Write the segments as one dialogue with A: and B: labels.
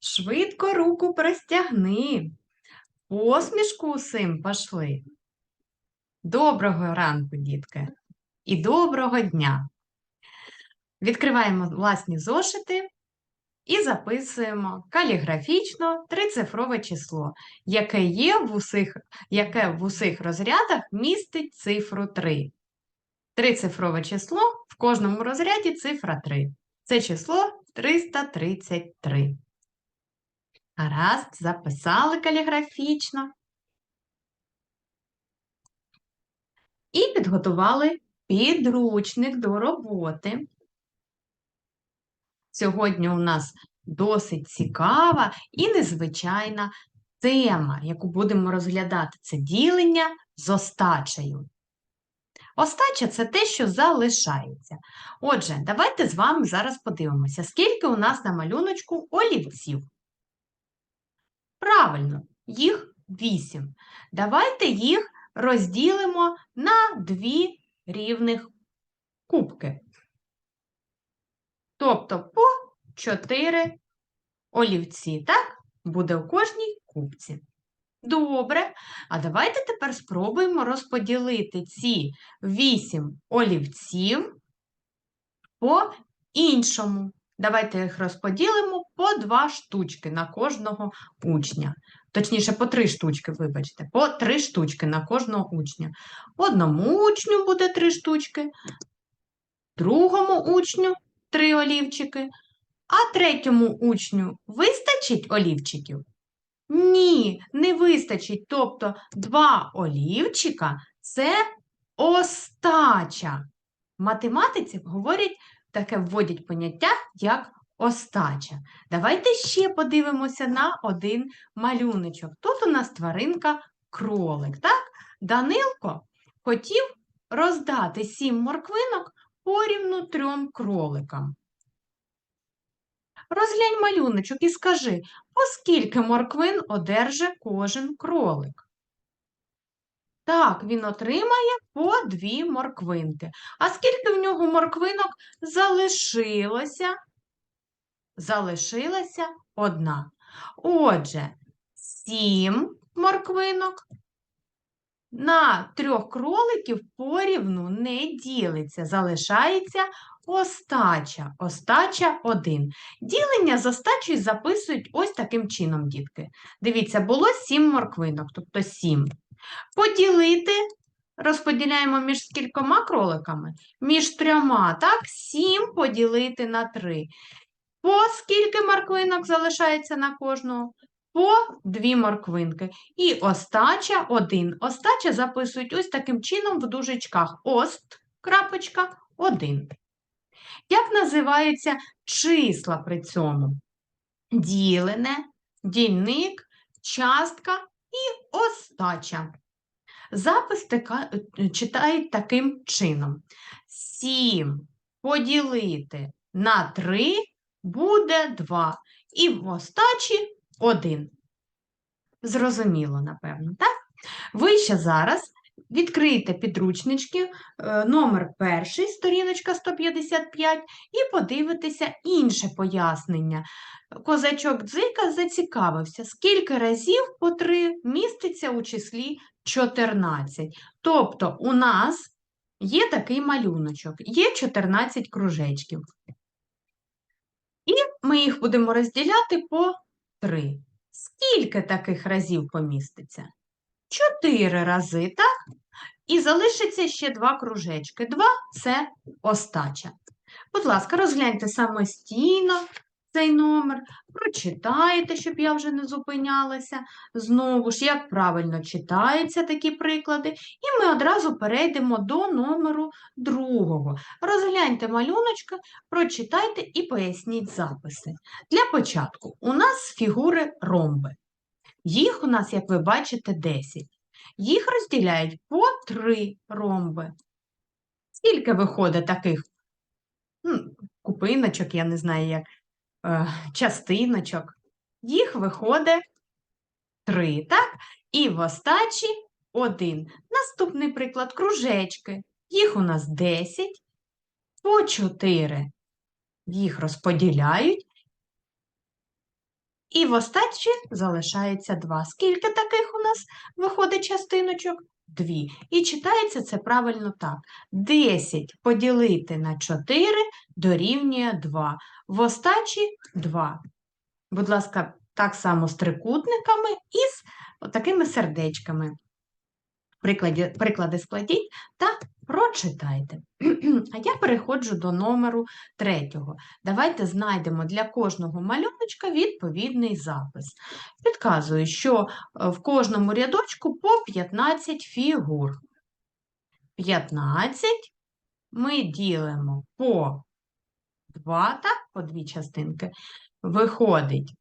A: Швидко руку простягни. Посмішку усім пошли. Доброго ранку, дітки, і доброго дня. Відкриваємо власні зошити і записуємо каліграфічно трицифрове число, яке є в усіх, яке в усіх розрядах містить цифру 3. Трицифрове число в кожному розряді цифра 3. Це число 333. Гаразд, записали каліграфічно. І підготували підручник до роботи. Сьогодні у нас досить цікава і незвичайна тема, яку будемо розглядати. Це ділення з остачею. Остача це те, що залишається. Отже, давайте з вами зараз подивимося, скільки у нас на малюночку олівців. Правильно, їх 8. Давайте їх розділимо на дві рівних кубки. Тобто по 4 олівці, так? Буде у кожній кубці. Добре. А давайте тепер спробуємо розподілити ці 8 олівців по іншому. Давайте їх розподілимо по 2 штучки на кожного учня. Точніше, по 3 штучки, вибачте, по 3 штучки на кожного учня. Одному учню буде 3 штучки, другому учню 3 олівчики, а третьому учню вистачить олівчиків? Ні, не вистачить. Тобто два олівчика це остача. Математиці говорять, таке вводять поняття, як остача. Давайте ще подивимося на один малюночок. Тут у нас тваринка кролик. так? Данилко хотів роздати сім морквинок порівну трьом кроликам. Розглянь малюночок і скажи, оскільки морквин одерже кожен кролик. Так, він отримає по дві морквинки. А скільки в нього морквинок залишилося? Залишилася одна. Отже, сім морквинок на трьох кроликів порівну не ділиться, залишається остача. Остача 1. Ділення з остачею записують ось таким чином, дітки. Дивіться, було 7 морквинок, тобто 7. Поділити розподіляємо між скількома кроликами? Між трьома, так? 7 поділити на 3. По скільки морквинок залишається на кожного? По дві морквинки. І остача один. Остача записують ось таким чином в дужечках. Ост, крапочка, один. Як називаються числа при цьому? Ділене, дільник, частка і остача. Запис така, читають таким чином. 7 поділити на 3 буде 2. І в остачі 1. Зрозуміло, напевно, так? Ви ще зараз відкрийте підручнички, е, номер перший, сторіночка 155, і подивитеся інше пояснення. Козачок Дзика зацікавився, скільки разів по 3 міститься у числі 14. Тобто у нас є такий малюночок, є 14 кружечків. І ми їх будемо розділяти по 3. Скільки таких разів поміститься? 4 рази, так? І залишиться ще два кружечки. Два це остача. Будь ласка, розгляньте самостійно цей номер, прочитайте, щоб я вже не зупинялася. Знову ж, як правильно читаються такі приклади, і ми одразу перейдемо до номеру другого. Розгляньте малюночка, прочитайте і поясніть записи. Для початку у нас фігури ромби. Їх у нас, як ви бачите, 10. Їх розділяють по 3 ромби. Скільки виходить таких ну, купиночок, я не знаю, як е, частиночок? Їх виходить 3, так? І в остачі 1. Наступний приклад кружечки. Їх у нас 10, по 4. Їх розподіляють І в остачі залишається 2. Скільки таких у нас виходить частиночок? Дві. І читається це правильно так. 10 поділити на 4 дорівнює 2. В остачі 2. Будь ласка, так само з трикутниками і з такими сердечками. Прикладі, приклади складіть та прочитайте. А я переходжу до номеру третього. Давайте знайдемо для кожного малюночка відповідний запис. Підказую, що е, в кожному рядочку по 15 фігур. 15 ми ділимо по 2, так, по дві частинки. Виходить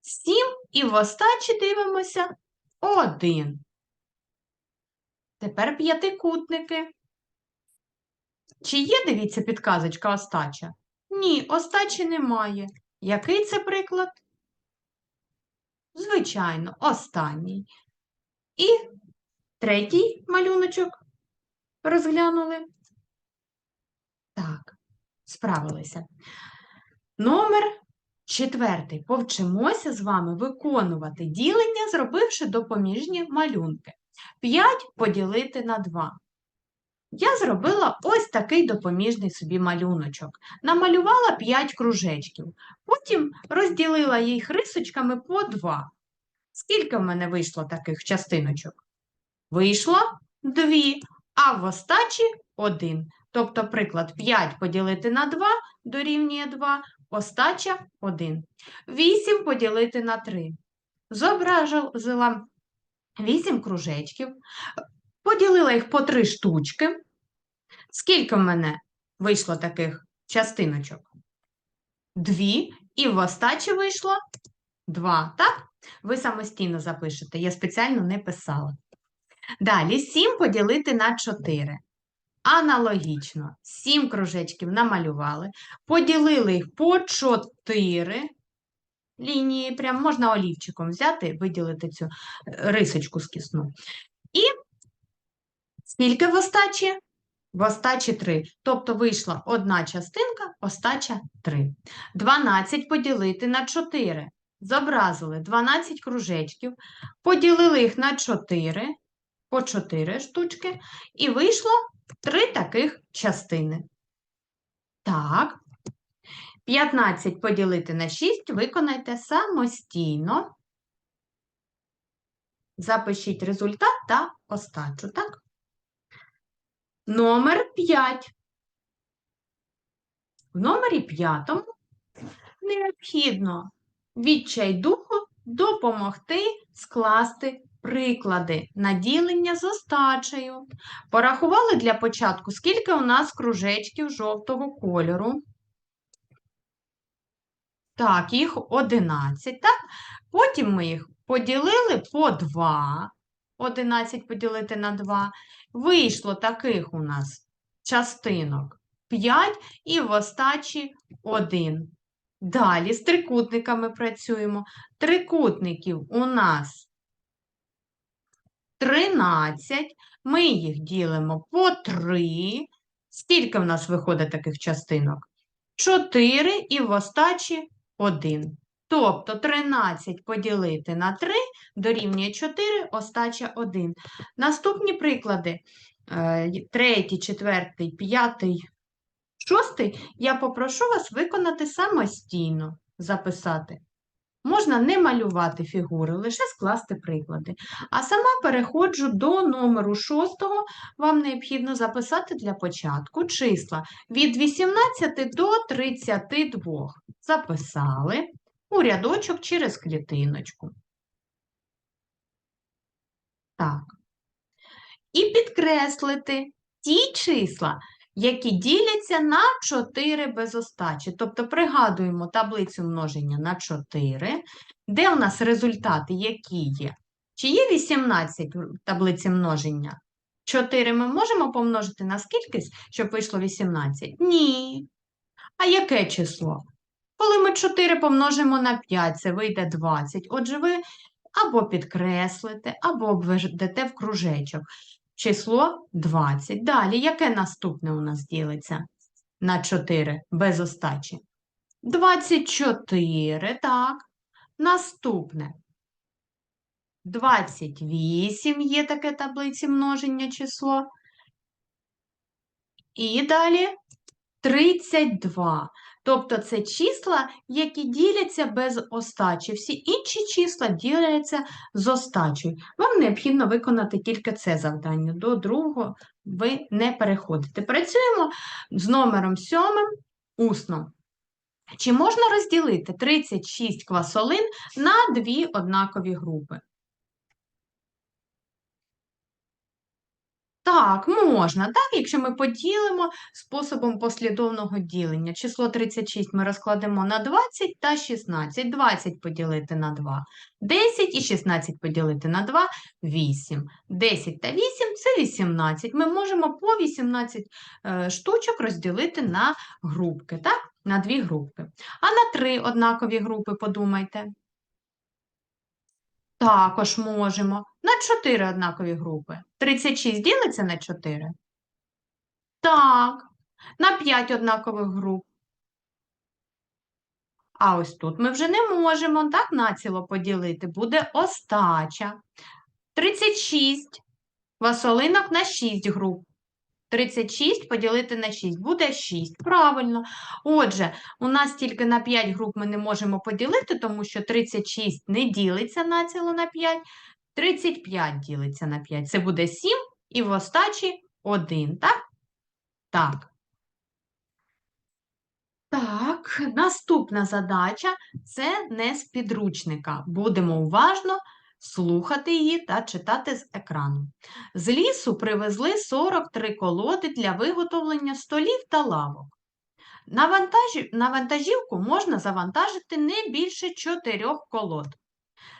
A: 7, і в остачі дивимося 1. Тепер п'ятикутники. Чи є, дивіться, підказочка остача? Ні, остачі немає. Який це приклад? Звичайно, останній. І третій малюночок розглянули. Так, справилися. Номер четвертий. Повчимося з вами виконувати ділення, зробивши допоміжні малюнки. 5 поділити на 2. Я зробила ось такий допоміжний собі малюночок. Намалювала 5 кружечків. Потім розділила їх рисочками по 2. Скільки в мене вийшло таких частиночок? Вийшло 2, а в остачі 1. Тобто, приклад 5 поділити на 2 дорівнює 2, остача 1. 8 поділити на 3. Зобразила 8 кружечків, поділила їх по 3 штучки. Скільки в мене вийшло таких частиночок? Дві, і в остачі вийшло 2, так? Ви самостійно запишете, я спеціально не писала. Далі 7 поділити на 4. Аналогічно, 7 кружечків намалювали, поділили їх по 4 лінії, прям можна олівчиком взяти, виділити цю е, рисочку скісну. І скільки в остачі? В остачі 3. Тобто вийшла одна частинка, остача 3. 12 поділити на 4. Зобразили 12 кружечків, поділили їх на 4, по 4 штучки, і вийшло 3 таких частини. Так, 15 поділити на 6 виконайте самостійно. Запишіть результат та остачу, так? Номер 5. В номері 5 необхідно відчайдуху допомогти скласти приклади на ділення з остачею. Порахували для початку, скільки у нас кружечків жовтого кольору. Так, їх 11, так? Потім ми їх поділили по 2. 11 поділити на 2. Вийшло таких у нас частинок 5 і в остачі 1. Далі з трикутниками працюємо. Трикутників у нас 13. Ми їх ділимо по 3. Скільки в нас виходить таких частинок? 4 і в остачі 1. Тобто 13 поділити на 3 дорівнює 4, остача 1. Наступні приклади: е, третій, четвертий, п'ятий, шостий, я попрошу вас виконати самостійно, записати. Можна не малювати фігури, лише скласти приклади. А сама переходжу до номеру шостого. Вам необхідно записати для початку числа від 18 до 32. Записали у рядочок через клітиночку. Так. І підкреслити ті числа, які діляться на 4 без остачі. Тобто пригадуємо таблицю множення на 4, де у нас результати які є? Чи є 18 в таблиці множення? 4 ми можемо помножити на скільки, щоб вийшло 18? Ні. А яке число? Коли ми 4 помножимо на 5, це вийде 20. Отже, ви або підкреслите, або обведете в кружечок. Число 20. Далі, яке наступне у нас ділиться на 4 без остачі? 24, так. Наступне. 28 є таке таблиці множення число. І далі 32. Тобто це числа, які діляться без остачі. Всі інші числа діляться з остачею. Вам необхідно виконати тільки це завдання. До другого ви не переходите. Працюємо з номером 7 усно. Чи можна розділити 36 квасолин на дві однакові групи? Так, можна, так, якщо ми поділимо способом послідовного ділення. Число 36 ми розкладемо на 20 та 16. 20 поділити на 2 – 10 і 16 поділити на 2 – 8. 10 та 8 – це 18. Ми можемо по 18 е, штучок розділити на групки, так? На дві групи. А на три однакові групи подумайте. Також можемо. На 4 однакові групи. 36 ділиться на 4? Так. На 5 однакових груп. А ось тут ми вже не можемо так націло поділити. Буде остача. 36 васолинок на 6 груп. 36 поділити на 6 буде 6. Правильно. Отже, у нас тільки на 5 груп ми не можемо поділити, тому що 36 не ділиться націло на 5, 35 ділиться на 5. Це буде 7 і в остачі 1, так? Так. Так, наступна задача це не з підручника. Будемо уважно слухати її та читати з екрану. З лісу привезли 43 колоди для виготовлення столів та лавок. На, вантажі... на вантажівку можна завантажити не більше 4 колод.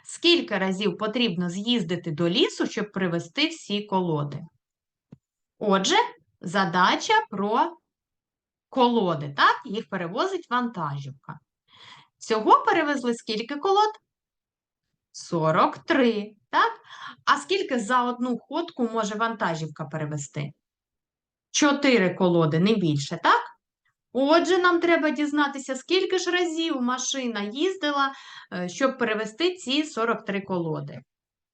A: Скільки разів потрібно з'їздити до лісу, щоб привезти всі колоди? Отже, задача про колоди, так? Їх перевозить вантажівка. Всього перевезли скільки колод? 43, так? А скільки за одну ходку може вантажівка перевезти? 4 колоди, не більше, так? Отже, нам треба дізнатися, скільки ж разів машина їздила, е, щоб перевезти ці 43 колоди.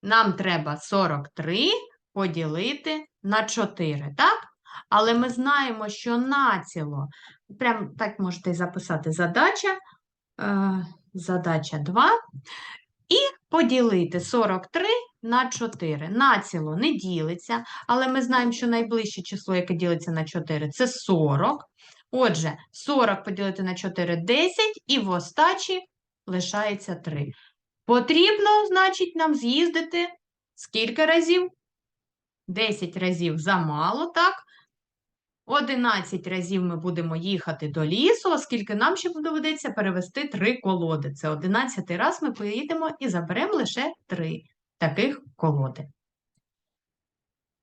A: Нам треба 43 поділити на 4, так? Але ми знаємо, що націло, прям так можете записати задача, е, задача 2, і поділити 43 на 4. Націло не ділиться, але ми знаємо, що найближче число, яке ділиться на 4, це 40. Отже, 40 поділити на 4 – 10, і в остачі лишається 3. Потрібно, значить, нам з'їздити скільки разів? 10 разів замало, так? 11 разів ми будемо їхати до лісу, оскільки нам ще доведеться перевести 3 колоди. Це 11 раз ми поїдемо і заберемо лише 3 таких колоди.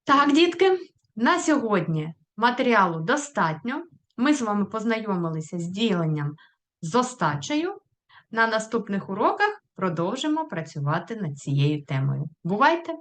A: Так, дітки, на сьогодні матеріалу достатньо. Ми з вами познайомилися з діленням з остачею. На наступних уроках продовжимо працювати над цією темою. Бувайте!